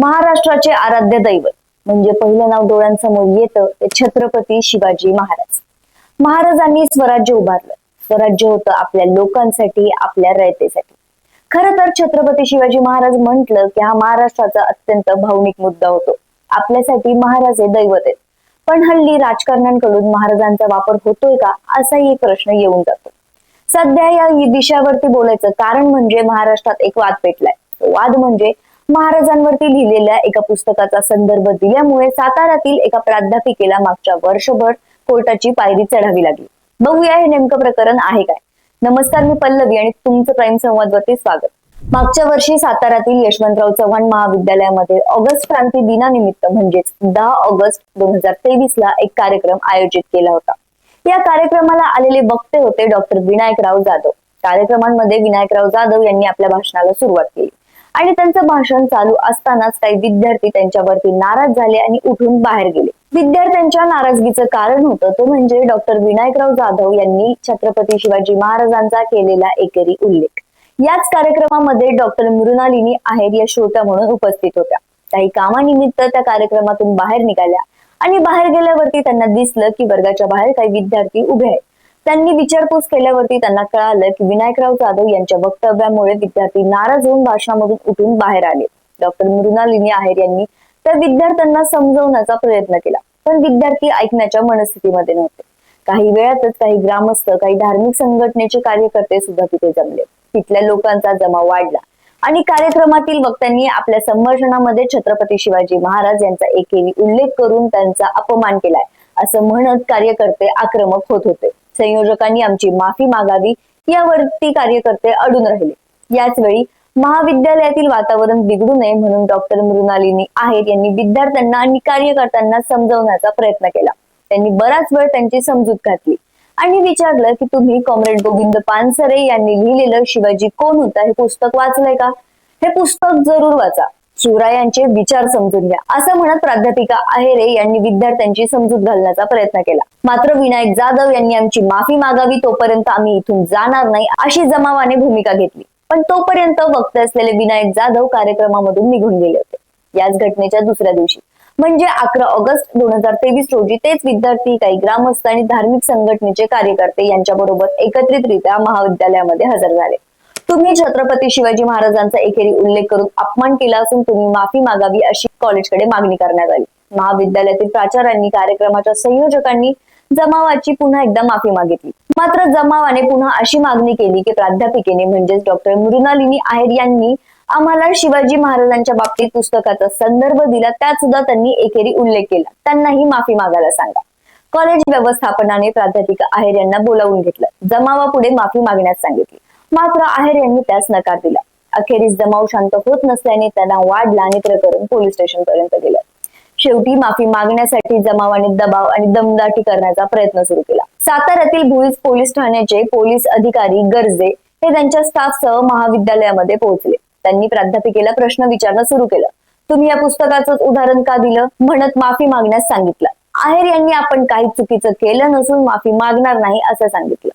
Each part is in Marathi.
महाराष्ट्राचे आराध्य दैवत. म्हणजे पहिलं नाव डोळ्यांसमोर येतं ते छत्रपती शिवाजी महाराज. महाराजांनी स्वराज्य उभारलं. स्वराज्य होतं आपल्या लोकांसाठी आपल्या रयतेसाठी. खरं तर छत्रपती शिवाजी महाराज म्हंटल की हा महाराष्ट्राचा अत्यंत भावनिक मुद्दा होतो. आपल्यासाठी महाराज हे दैवत आहेत. पण हल्ली राजकारण्यांकडून महाराजांचा वापर होतोय का असाही एक प्रश्न येऊन जातो. सध्या या दिशावरती बोलायचं कारण म्हणजे महाराष्ट्रात एक वाद पेटलाय. तो वाद म्हणजे महाराजांवरती लिहिलेल्या एका पुस्तकाचा संदर्भ दिल्यामुळे साताऱ्यातील एका प्राध्यापिकेला मागच्या वर्षभर कोर्टाची पायरी चढावी लागली. बघूया हे नेमकं प्रकरण आहे काय. नमस्कार मी पल्लवी आणि तुमचं प्राईम संवादवरती स्वागत. मागच्या वर्षी साताऱ्यातील यशवंतराव चव्हाण महाविद्यालयामध्ये ऑगस्ट क्रांती दिनानिमित्त म्हणजेच दहा ऑगस्ट दोन हजार तेवीस ला एक कार्यक्रम आयोजित केला होता. या कार्यक्रमाला आलेले वक्ते होते डॉक्टर विनायकराव जाधव. कार्यक्रमांमध्ये विनायकराव जाधव यांनी आपल्या भाषणाला सुरुवात केली. आणि त्यांचं भाषण चालू असतानाच काही विद्यार्थी त्यांच्यावरती नाराज झाले आणि उठून बाहेर गेले. विद्यार्थ्यांच्या नाराजगीचं कारण होतं ते म्हणजे डॉक्टर विनायकराव जाधव यांनी छत्रपती शिवाजी महाराजांचा केलेला एकेरी उल्लेख. याच कार्यक्रमामध्ये डॉक्टर मृणालिनी आहेर या श्रोत्या म्हणून उपस्थित होत्या. काही कामानिमित्त त्या कार्यक्रमातून बाहेर निघाल्या आणि बाहेर गेल्यावरती त्यांना दिसलं की वर्गाच्या बाहेर काही विद्यार्थी उभे आहेत. त्यांनी विचारपूस केल्यावरती त्यांना कळालं की विनायकराव जाधव यांच्या वक्तव्यामुळे विद्यार्थी नाराज होऊन भाषणामधून उठून बाहेर आले. डॉक्टर मृणालिनी आहेर यांनी त्या विद्यार्थ्यांना समजवण्याचा प्रयत्न केला पण विद्यार्थी ऐकण्याच्या मनस्थितीमध्ये नव्हते. काही वेळातच काही ग्रामस्थ काही धार्मिक संघटनेचे कार्यकर्ते सुद्धा तिथे जमले. तिथल्या लोकांचा जमाव वाढला आणि कार्यक्रमातील वक्त्यांनी आपल्या संभाषणामध्ये छत्रपती शिवाजी महाराज यांचा एकेरी उल्लेख करून त्यांचा अपमान केलाय असं म्हणत कार्यकर्ते आक्रमक होत होते. संयोजकांनी आमची माफी मागावी यावरती कार्यकर्ते अडून राहिले. याच वेळी महाविद्यालयातील वातावरण बिघडू नये म्हणून डॉक्टर मृणालिनी आहेर यांनी विद्यार्थ्यांना आणि कार्यकर्त्यांना समजवण्याचा प्रयत्न केला. त्यांनी बराच वेळ त्यांची समजूत घातली आणि विचारलं की तुम्ही कॉम्रेड गोविंद पानसरे यांनी लिहिलेलं शिवाजी कोण होता? हे पुस्तक वाचलंय का? हे पुस्तक जरूर वाचा. शिवरायांचे विचार समजून घ्या. असं म्हणत प्राध्यापिका आहेरे यांनी विद्यार्थ्यांची समजूत घालण्याचा प्रयत्न केला. मात्र विनायक जाधव यांनी आमची माफी मागावी तोपर्यंत आम्ही इथून जाणार नाही अशी जमावाने भूमिका घेतली. पण तोपर्यंत वक्त असलेले विनायक जाधव कार्यक्रमामधून निघून गेले होते. याच घटनेच्या दुसऱ्या दिवशी. म्हणजे अकरा ऑगस्ट दोन हजार तेवीस रोजी तेच विद्यार्थी काही ग्रामस्थ आणि धार्मिक संघटनेचे कार्यकर्ते यांच्याबरोबर एकत्रितरित्या महाविद्यालयामध्ये हजर झाले. तुम्ही छत्रपती शिवाजी महाराजांचा एकेरी उल्लेख करून अपमान केला असून तुम्ही माफी मागावी अशी कॉलेजकडे मागणी करण्यात आली. महाविद्यालयातील प्राचार्यांनी कार्यक्रमाच्या संयोजकांनी जमावाची पुन्हा एकदा माफी मागितली. मात्र जमावाने पुन्हा अशी मागणी केली की प्राध्यापिकेने म्हणजेच डॉक्टर मृणालिनी आहेर यांनी आम्हाला शिवाजी महाराजांच्या बाबतीत पुस्तकाचा संदर्भ दिला त्यात सुद्धा त्यांनी एकेरी उल्लेख केला. त्यांनाही माफी मागायला सांगा. कॉलेज व्यवस्थापनाने प्राध्यापिका आहेर यांना बोलावून घेतलं. जमावापुढे माफी मागण्यास सांगितली. मात्र आहेर यांनी त्यास नकार दिला. अखेरीस जमाव शांत होत नसल्याने त्यांना वाढला आणि प्रकरण पोलीस स्टेशन पर्यंत गेलं. शेवटी माफी मागण्यासाठी जमावाने दबाव आणि दमदाटी करण्याचा प्रयत्न सुरू केला. साताऱ्यातील भुईज पोलीस ठाण्याचे पोलीस अधिकारी गरजे हे त्यांच्या स्टाफसह महाविद्यालयामध्ये पोहोचले. त्यांनी प्राध्यापिकेला प्रश्न विचारणं सुरू केलं. तुम्ही या पुस्तकाचं उदाहरण का दिलं? म्हणत माफी मागण्यास सांगितलं. आहेर यांनी आपण काही चुकीचं केलं नसून माफी मागणार नाही असं सांगितलं.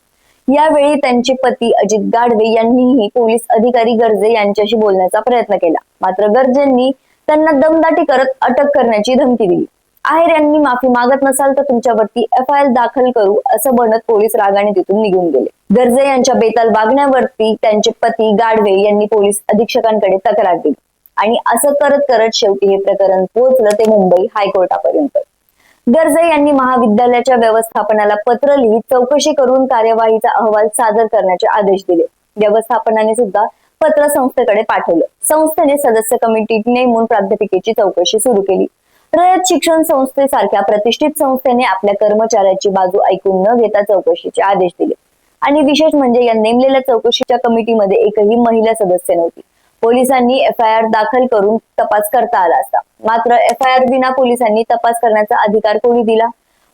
यावेळी त्यांचे पती अजित गाडवे यांनीही पोलीस अधिकारी गर्जे यांच्याशी बोलण्याचा प्रयत्न केला. मात्र गर्जेंनी त्यांना दमदाटी करत अटक करण्याची धमकी दिली. आहेर यांनी माफी मागत नसाल तर तुमच्यावरती एफ आय आर दाखल करू असं म्हणत पोलीस रागाने तिथून निघून गेले. गर्जे यांच्या बेताल वागण्यावरती त्यांचे पती गाडवे यांनी पोलीस अधीक्षकांकडे तक्रार दिली. आणि असं करत करत शेवटी हे प्रकरण पोहोचलं ते मुंबई हायकोर्टापर्यंत. गर्जे यांनी महाविद्यालयाच्या व्यवस्थापनाला पत्र लिहित चौकशी करून कार्यवाहीचा अहवाल सादर करण्याचे आदेश दिले. व्यवस्थापनाने सुद्धा पत्र संस्थेकडे पाठवलं. संस्थेने सदस्य कमिटी नेमून प्राध्यापिकेची चौकशी सुरू केली. रयत शिक्षण संस्थेसारख्या प्रतिष्ठित संस्थेने आपल्या कर्मचाऱ्याची बाजू ऐकून न घेता चौकशीचे आदेश दिले. आणि विशेष म्हणजे या नेमलेल्या चौकशीच्या कमिटीमध्ये एकही महिला सदस्य नव्हती. पोलिसांनी एफ आय आर दाखल करून तपास करता आला असता. मात्र एफ आय आर विना पोलिसांनी तपास करण्याचा अधिकार कोणी दिला?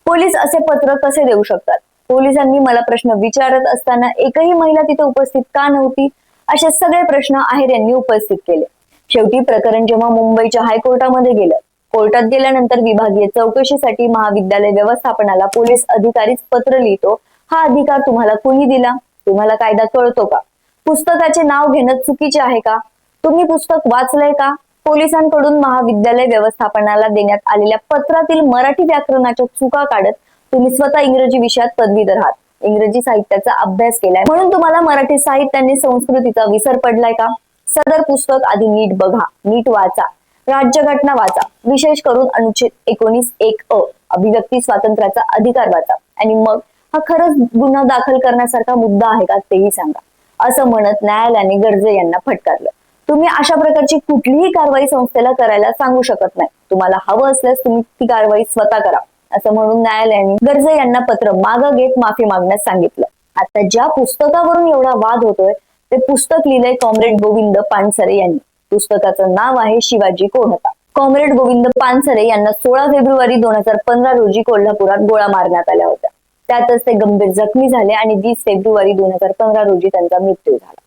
पोलीस असे पत्र कसे देऊ शकतात? पोलिसांनी मला प्रश्न विचारत असताना एकही महिला तिथे उपस्थित का नव्हती? असे सगळे प्रश्न आहेर यांनी उपस्थित केले. शेवटी प्रकरण जेव्हा मुंबईच्या हायकोर्टामध्ये गेलं कोर्टात गेल्यानंतर विभागीय चौकशीसाठी महाविद्यालय व्यवस्थापनाला पोलीस अधिकारीच पत्र लिहितो हा अधिकार तुम्हाला कोणी दिला? तुम्हाला कायदा कळतो का? पुस्तकाचे नाव घेणं चुकीचे आहे का? तुम्ही पुस्तक वाचलंय का? पोलिसांकडून महाविद्यालय व्यवस्थापनाला देण्यात आलेल्या पत्रातील मराठी व्याकरणाच्या चुका काढत तुम्ही स्वतः इंग्रजी विषयात पदवीधर आहात. इंग्रजी साहित्याचा अभ्यास केलाय. म्हणून तुम्हाला मराठी साहित्याने संस्कृतीचा विसर पडलाय का? सदर पुस्तक आधी नीट बघा. नीट वाचा. राज्यघटना वाचा. विशेष करून अनुच्छेद एकोणीस एक अ. अभिव्यक्ती स्वातंत्र्याचा अधिकार वाचा. आणि मग हा खरंच गुन्हा दाखल करण्यासारखा मुद्दा आहे का तेही सांगा. असं म्हणत न्यायालयाने गर्जे यांना फटकारलं. तुम्ही अशा प्रकारची कुठलीही कारवाई संस्थेला करायला सांगू शकत नाही. तुम्हाला हवं असल्यास तुम्ही ती कारवाई स्वतः करा. असं म्हणून न्यायालयाने गर्जे यांना पत्र मागं घेत माफी मागण्यास सांगितलं. आता ज्या पुस्तकावरून एवढा वाद होतोय ते पुस्तक लिहिलंय कॉम्रेड गोविंद पानसरे यांनी. पुस्तकाचं नाव आहे शिवाजी कोण होता कॉम्रेड गोविंद पानसरे यांना सोळा फेब्रुवारी दोन हजार पंधरा रोजी कोल्हापुरात गोळा मारण्यात आल्या होत्या. त्यातच ते गंभीर जखमी झाले आणि वीस फेब्रुवारी दोन हजार पंधरा रोजी त्यांचा मृत्यू झाला.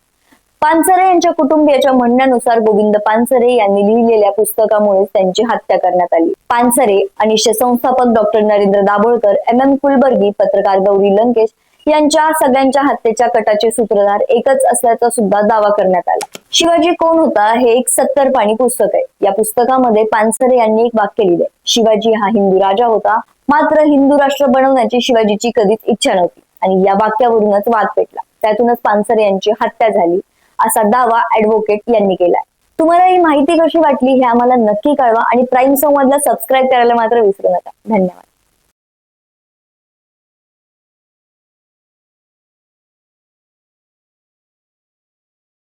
पानसरे यांच्या कुटुंबियाच्या म्हणण्यानुसार गोविंद पानसरे यांनी लिहिलेल्या पुस्तकामुळे त्यांची हत्या करण्यात आली. पानसरे आणि संस्थापक doctor Narendra Dabholkar M. M. Kalburgi पत्रकार गौरी लंकेश यांच्या सगळ्यांच्या हत्येच्या कटाचे सूत्रधार एकच असल्याचा सुद्धा दावा करण्यात आला. शिवाजी कोण होता हे एक सत्तर पाणी पुस्तक आहे. या पुस्तकामध्ये पानसरे यांनी एक वाक्य लिहिले. शिवाजी हा हिंदू राजा होता. मात्र हिंदू राष्ट्र बनवण्याची शिवाजीची कधीच इच्छा नव्हती आणि या वाक्यावरूनच वाद पेटला. त्यातूनच पानसरे यांची हत्या झाली. असा दावा ऍडव्होकेट यांनी केलाय. तुम्हाला ही माहिती कशी वाटली हे आम्हाला नक्की कळवा आणि प्राईम संवादला सबस्क्राईब करायला मात्र विसरू नका. धन्यवाद.